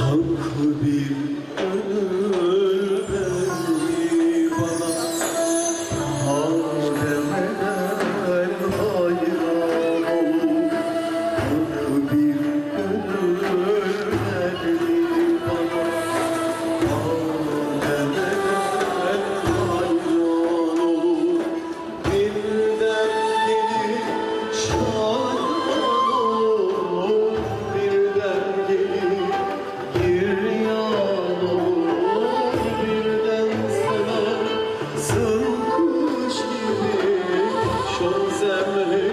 Halk bir ölüm. Hallelujah.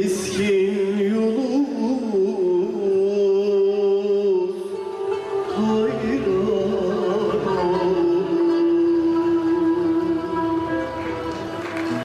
Keskin Yunus Hayran